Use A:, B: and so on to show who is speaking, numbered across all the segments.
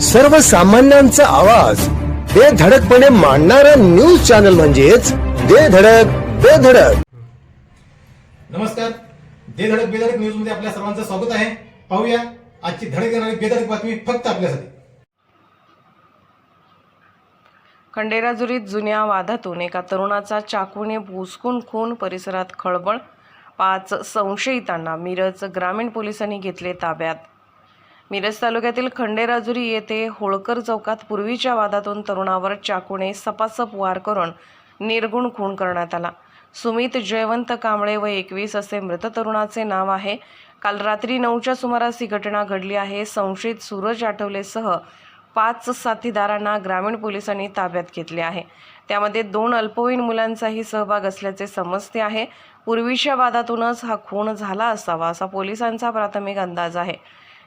A: सर्वसामान्यांचा आवाज. बेधडकपणे मांडणारा न्यूज चॅनल म्हणजेच बेधडक बेधडक
B: नमस्कार. दे धडक बेधडक न्यूजमध्ये आपल्या सर्वांचं स्वागत आहे. पाहूया आजची धडक येणारी बेधडक बातमी फक्त आपल्यासाठी.
C: खंडेराजुरीत जुन्या वादातून एका तरुणाचा चाकूने भुसकून खून परिसरात खळबळ. पाच संशयितांना मिरज ग्रामीण पोलिसांनी घेतले ताब्यात. मिरज तालुक्यातील खंडेराजुरी येथे होळकर चौकात पूर्वीच्या वादातून तरुणावर चाकूने सपासप वार करून निर्गुण खून करण्यात आला. सुमित जयवंत कांबळे व एकवीस असे मृत तरुणाचे नाव आहे. काल रात्री नऊच्या सुमारास ही घटना घडली आहे. संशयित सूरज आठवलेसह पाच साथीदारांना ग्रामीण पोलिसांनी ताब्यात घेतले आहे. त्यामध्ये दोन अल्पवयीन मुलांचाही सहभाग असल्याचे समजते आहे. पूर्वीच्या वादातूनच हा खून झाला असावा असा पोलिसांचा प्राथमिक अंदाज आहे.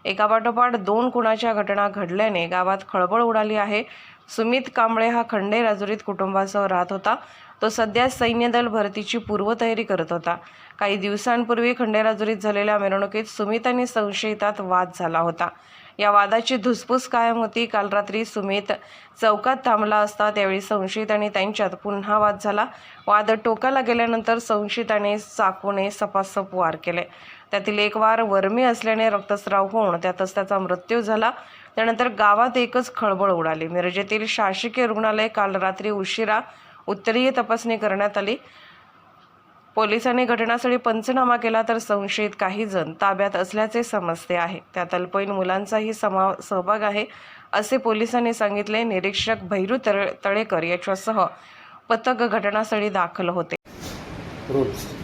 C: एकापाठोपाठ दोन खुनाच्या घटना घडल्याने गावात खळबळ उडाली आहे. सुमित कांबळे हा खंडे राजुरीत कुटुंबासह राहत होता. तो सध्या सैन्य दल भरतीची पूर्वतयारी करत होता. काही दिवसांपूर्वी खंडेराजुरीत झालेल्या मिरवणुकीत सुमित आणि संशयितात वाद झाला होता. या वादाची धुसफूस कायम होती. काल रात्री सुमित चौकात थांबला असता त्यावेळी संशयित आणि त्यांच्यात पुन्हा वाद झाला. वाद टोकाला गेल्यानंतर संशयिताने चाकूने सपासप वार केले. त्यातील एक वार वर्मी असल्याने रक्तस्राव होऊन त्यातच त्याचा मृत्यू झाला. त्यानंतर गावात एकच खळबळ उडाली. मिरजेतील शासकीय रुग्णालय काल रात्री उशिरा उत्तरीय तपासणी करण्यात आली. पोलिसांनी घटनास्थळी पंचनामा केला तर संशयित काही जण ताब्यात असल्याचे समजते आहे. त्यात अल्पवयीन मुलांचाही समा सहभाग आहे असे पोलिसांनी सांगितले. निरीक्षक भैरू तळ तळेकर याच्यासह पथक घटनास्थळी दाखल होते.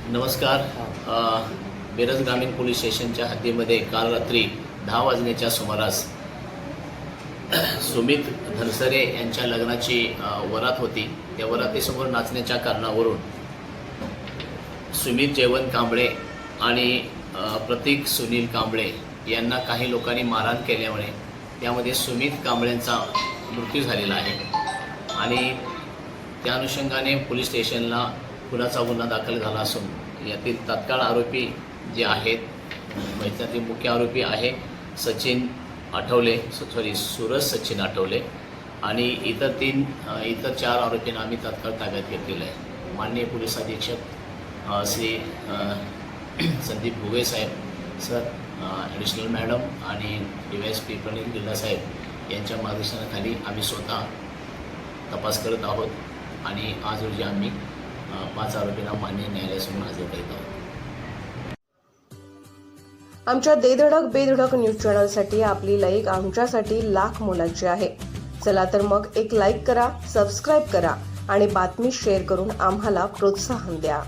D: नमस्कार. अ, मिरज ग्रामीण पोलीस स्टेशनच्या हद्दीमध्ये काल रात्री दहा वाजण्याच्या सुमारास सुमित धनसरे यांच्या लग्नाची वरात होती. त्या वरातीसमोर नाचण्याच्या कारणावरून सुमित जयवंत कांबळे आणि प्रतीक सुनील कांबळे यांना काही लोकांनी मारहाण केल्यामुळे त्यामध्ये सुमित कांबळेंचा मृत्यू झालेला आहे. आणि त्या अनुषंगाने पोलीस स्टेशनला खुनाचा गुन्हा दाखल झाला असून यातील तत्काळ आरोपी जे आहेत म्हणजे मुख्य आरोपी आहे सचिन आठवले सॉरी सूरज सचिन आठवले. आणि इतर तीन इतर चार आरोपींना आम्ही तत्काळ ताब्यात घेतलेलं आहे. माननीय पोलीस अधीक्षक श्री संदीप भुगे साहेब सर ॲडिशनल मॅडम आणि D Y S P Pranil Birla साहेब यांच्या मार्गदर्शनाखाली आम्ही स्वतः तपास करत आहोत आणि आज रोजी आम्ही पाच आरोपींना मान्य न्यायालयासमोर हजर करीत आहोत.
C: आमच्या देधडक बेधडक न्यूज चॅनलसाठी आपली लाईक आमच्यासाठी लाख मोलाची आहे. चला तर मग एक लाईक करा सबस्क्राईब करा आणि बातमी शेअर करून आम्हाला प्रोत्साहन द्या.